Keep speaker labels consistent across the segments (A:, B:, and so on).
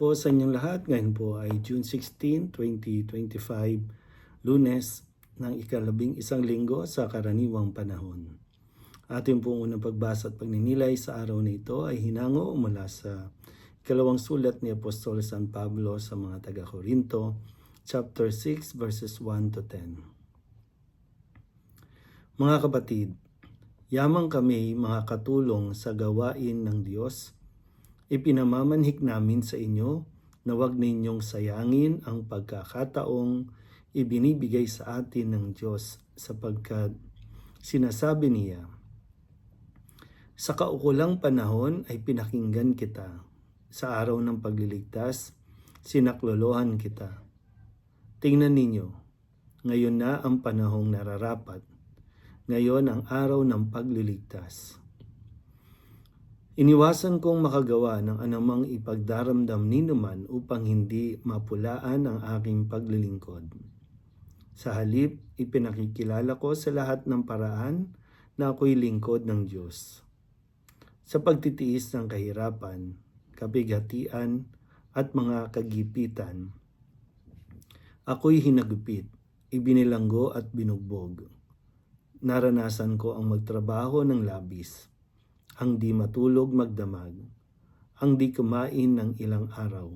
A: po sa inyong lahat. Ngayon po ay June 16, 2025, lunes ng ikalabing isang linggo sa karaniwang panahon. Ating pong unang pagbasa at pagninilay sa araw na ito ay hinango mula sa ikalawang sulat ni Apostol San Pablo sa mga taga-Korinto, chapter 6, verses 1 to 10. Mga kapatid, yamang kami mga katulong sa gawain ng Diyos, ipinamamanhik namin sa inyo na huwag ninyong sayangin ang pagkakataong ibinibigay sa atin ng Diyos sapagkat sinasabi niya, Sa kaukulang panahon ay pinakinggan kita. Sa araw ng pagliligtas, sinaklolohan kita. Tingnan ninyo, ngayon na ang panahong nararapat. Ngayon ang araw ng pagliligtas. Iniwasan kong makagawa ng anumang ipagdaramdam ninuman upang hindi mapulaan ang aking paglilingkod. Sa halip, ipinakikilala ko sa lahat ng paraan na ako'y lingkod ng Diyos. Sa pagtitiis ng kahirapan, kabighatian, at mga kagipitan, ako'y hinagupit, ibinilanggo at binugbog. Naranasan ko ang magtrabaho ng labis, ang di matulog magdamag, ang di kumain ng ilang araw.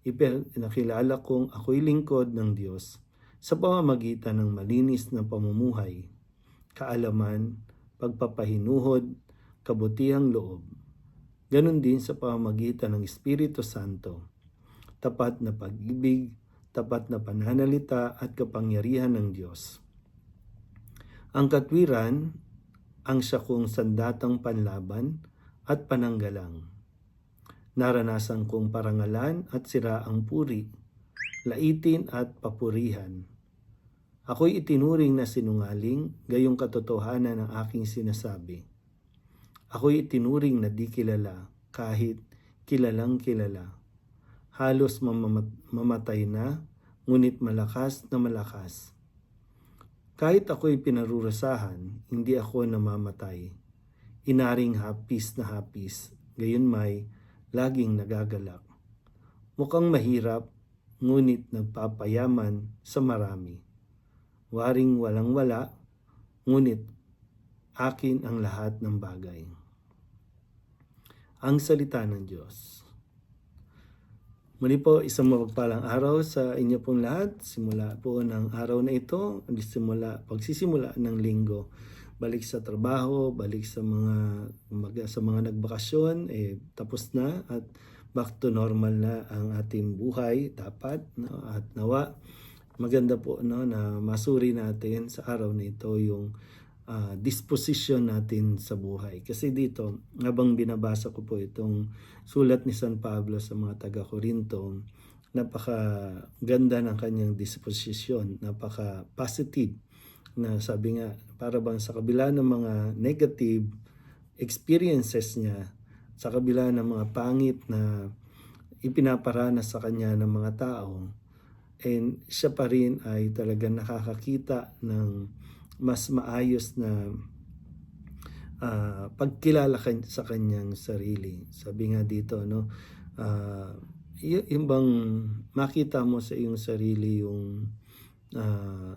A: Ipinakilala kong ako'y lingkod ng Diyos sa pamamagitan ng malinis na pamumuhay, kaalaman, pagpapahinuhod, kabutihang loob. Ganon din sa pamamagitan ng Espiritu Santo, tapat na pag-ibig, tapat na pananalita at kapangyarihan ng Diyos. Ang katwiran ang siya kong sandatang panlaban at pananggalang. Naranasan kong parangalan at sira ang puri, laitin at papurihan. Ako'y itinuring na sinungaling, gayong katotohanan ng aking sinasabi. Ako'y itinuring na di kilala, kahit kilalang kilala. Halos mamamat- mamatay na, ngunit malakas na malakas. Kahit ako'y pinarurusahan, hindi ako namamatay. Inaring hapis na hapis, gayon may laging nagagalak. Mukhang mahirap, ngunit nagpapayaman sa marami. Waring walang wala, ngunit akin ang lahat ng bagay. Ang salita ng Diyos. Muli po, isang mapagpalang araw sa inyo pong lahat. Simula po ng araw na ito, simula, pagsisimula ng linggo. Balik sa trabaho, balik sa mga mag, sa mga nagbakasyon, eh, tapos na at back to normal na ang ating buhay dapat no? at nawa maganda po no na masuri natin sa araw na ito yung uh, disposition natin sa buhay. Kasi dito, habang binabasa ko po itong sulat ni San Pablo sa mga taga-Korinto, napaka ganda ng kanyang disposition, napaka positive na sabi nga, para bang sa kabila ng mga negative experiences niya, sa kabila ng mga pangit na ipinaparanas sa kanya ng mga tao, and siya pa rin ay talagang nakakakita ng mas maayos na uh, pagkilala sa kanyang sarili. Sabi nga dito, no, uh, yung bang makita mo sa iyong sarili yung uh,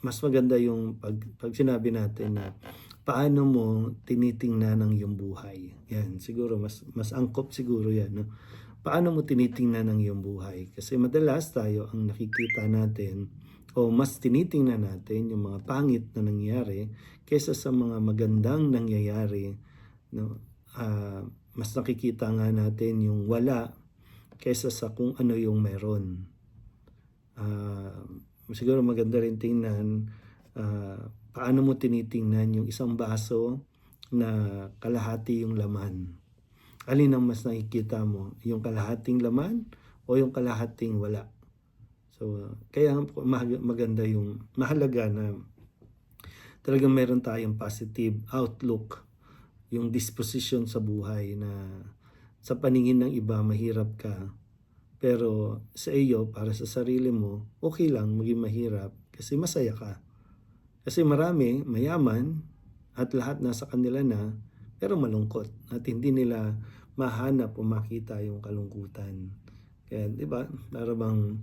A: mas maganda yung pag, pag sinabi natin na paano mo tinitingnan ang iyong buhay. Yan, siguro mas mas angkop siguro yan, no? Paano mo tinitingnan ang iyong buhay? Kasi madalas tayo ang nakikita natin o mas tinitingnan natin yung mga pangit na nangyayari kaysa sa mga magandang nangyayari. No? Uh, mas nakikita nga natin yung wala kaysa sa kung ano yung meron. Uh, siguro maganda rin tingnan uh, paano mo tinitingnan yung isang baso na kalahati yung laman. Alin ang mas nakikita mo? Yung kalahating laman o yung kalahating wala? So, kaya maganda yung mahalaga na talagang meron tayong positive outlook, yung disposition sa buhay na sa paningin ng iba mahirap ka, pero sa iyo, para sa sarili mo, okay lang maging mahirap kasi masaya ka. Kasi marami, mayaman, at lahat nasa kanila na, pero malungkot at hindi nila mahanap o makita yung kalungkutan. Kaya, di ba, para bang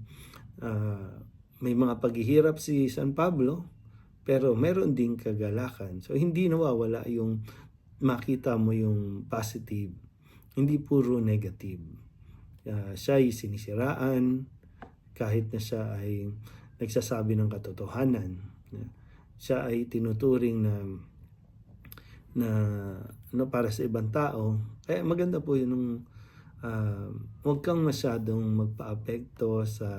A: ah, may mga paghihirap si San Pablo, pero meron ding kagalakan. So, hindi nawawala yung makita mo yung positive, hindi puro negative. Ah, siya ay sinisiraan, kahit na siya ay nagsasabi ng katotohanan. Siya ay tinuturing na na no, para sa ibang tao. Kaya maganda po yun nung ah, huwag kang masyadong magpaapekto sa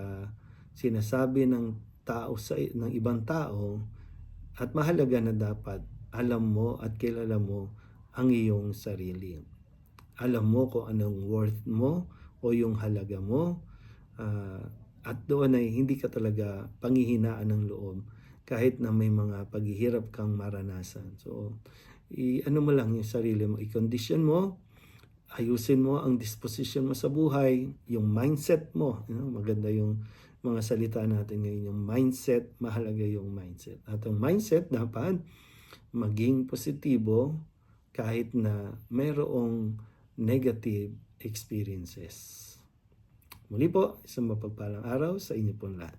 A: sinasabi ng tao sa ng ibang tao at mahalaga na dapat alam mo at kilala mo ang iyong sarili. Alam mo kung anong worth mo o yung halaga mo ah, at doon ay hindi ka talaga panghihinaan ng loob kahit na may mga paghihirap kang maranasan. So, i-ano mo lang yung sarili mo, i-condition mo, ayusin mo ang disposition mo sa buhay, yung mindset mo. You know, maganda yung mga salita natin ngayon, yung mindset, mahalaga yung mindset. At ang mindset dapat maging positibo kahit na mayroong negative experiences. Muli po, isang mapagpalang araw sa inyo pong lahat.